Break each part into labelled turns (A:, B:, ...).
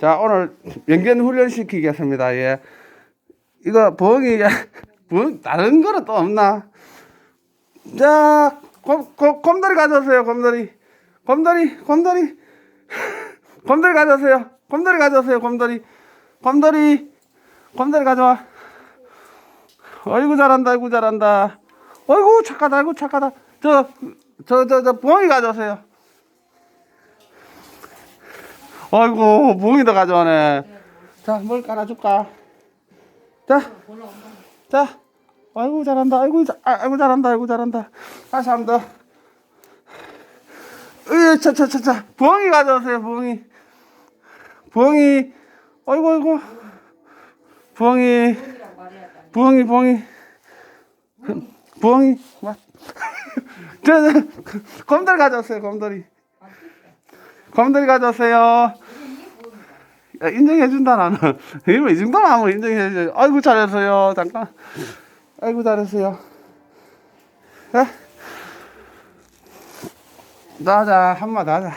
A: 자, 오늘 연견 훈련 시키겠습니다. 예. 이거 부엉이, 부엉, 다른 거는 또 없나? 자, 곰, 곰, 곰돌이 가져오세요, 곰돌이. 곰돌이, 곰돌이. 곰돌이 가져오세요. 곰돌이 가져오세요, 곰돌이. 곰돌이, 곰돌이 가져와. 어이구, 잘한다, 어이구, 잘한다. 어이구, 착하다, 어이구, 착하다. 저, 저, 저, 저, 부엉이 가져오세요. 아이고, 부엉이도 가져오네. 자, 뭘 깔아줄까? 자, 자, 아이고, 잘한다. 아이고, 자, 아, 아이고, 잘한다. 아이고, 잘한다. 다시 한번 더. 으이, 차, 차, 차, 차. 부엉이 가져오세요, 부엉이. 부엉이. 아이고, 아이고. 부엉이. 부엉이, 부엉이. 부엉이. 와. 저, 저, 곰돌이 가져오세요, 곰돌이. 곰돌이 가져오세요. 야, 인정해준다, 나는. 이거 이 정도만 하면 인정해줘요. 아이고, 잘했어요. 잠깐. 아이고, 잘했어요. 자. 나자, 한마디 하자.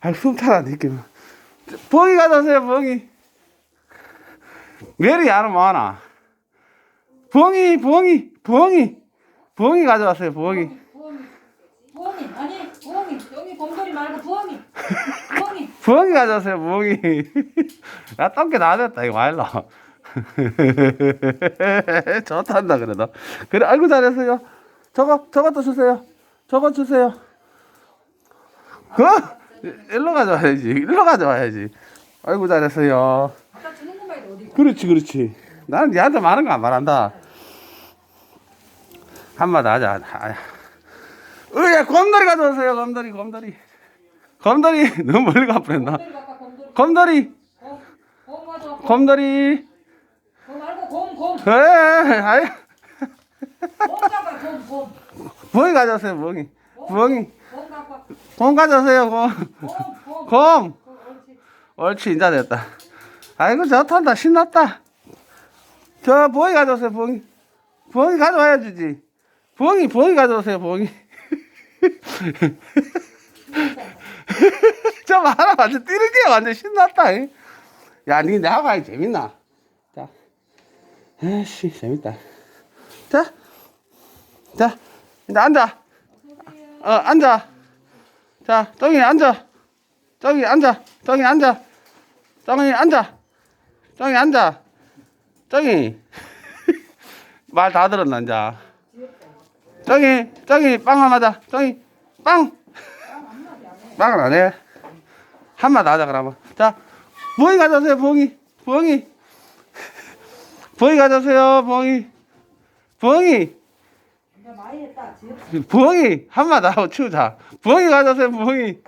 A: 아, 숨 차라, 느낌. 부엉이 가져오세요, 부엉이. 메리 안 오면 하나. 부엉이, 부엉이, 부엉이. 부엉이 가져왔어요,
B: 아니 부엉이 여기 곰돌이 말고 부엉이. 부엉이.
A: 부엉이 가져왔어요, 부엉이. 야, 똥개 나왔다, 이거 말로. 좋단다, 그래도. 그래, 아이고, 잘했어요. 저거, 저것도 주세요. 저거 주세요. 그, 일로 가져와야지. 일로 가져와야지. 아이고, 잘했어요.
B: 아까 주는 것만 해도 어디?
A: 그렇지, 그렇지. 나는 니한테 많은 거 안 말한다. 한마디 하자. 아, 으야, 곰돌이 가져오세요, 곰돌이, 곰돌이. 곰돌이, 너무 멀리 가버렸나?
B: 곰돌이 곰돌이.
A: 곰.
B: 말고 곰 곰.
A: 에, 아이,
B: 곰 잡아 곰 곰.
A: 부엉이 가져오세요, 부엉이. 부엉이.
B: 곰 와.
A: 곰 가져오세요, 곰.
B: 곰 곰. 옳지.
A: 옳지, 인자 됐다. 아이고, 좋단다. 신났다. 저, 부엉이 가져오세요, 부엉이. 부엉이 가져와야 주지. 부엉이, 부엉이 가져오세요, 부엉이. 저 하나 완전 뛰는 게 완전 신났다. 이. 야, 니 나하고 하기 재밌나? 자. 아씨, 재밌다. 자. 자, 이제 앉아. 어, 앉아. 자, 저기 앉아. 저기 앉아. 저기 앉아. 저기 앉아. 저기 앉아. 저기. 말다 들었나, 이제. 저기, 저기, 빵 하나 자. 저기, 빵. 빵은 안 해. 한마디 하자, 그러면. 자, 부엉이 가져오세요, 부엉이. 부엉이. 부엉이 가져오세요, 부엉이. 부엉이. 부엉이 한마디 하고 치우자. 부엉이 가져오세요, 부엉이.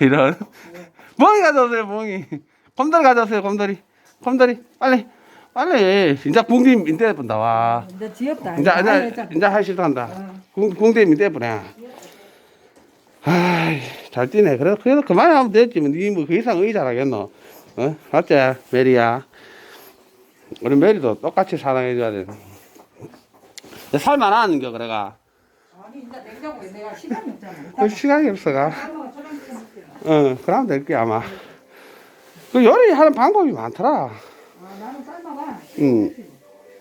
A: 이런. 부엉이 가져오세요, 부엉이. 곰돌이 가져오세요, 곰돌이. 곰돌이. 빨리. 빨리. 이제 궁디 민대 본다, 와.
B: 이제 지엽다.
A: 이제, 이제, 이제 할 시도 한다. 궁, 궁디 민대 보내. 아이, 잘 뛰네. 그래도, 그래도 그만하면 됐지. 뭐, 니뭐그 이상 의 잘하겠노. 어? 맞지, 메리야? 우리 메리도 똑같이 사랑해줘야 돼. 살만한 겨, 그래가.
B: 아니 이제 냉장고에 내가 시간이 없잖아.
A: 그 시간이 없어가.
B: 엄마가 저랑 좀 먹게.
A: 어, 그러면 될 거야, 아마. 그 요리하는 방법이 많더라.
B: 아
A: 嗯。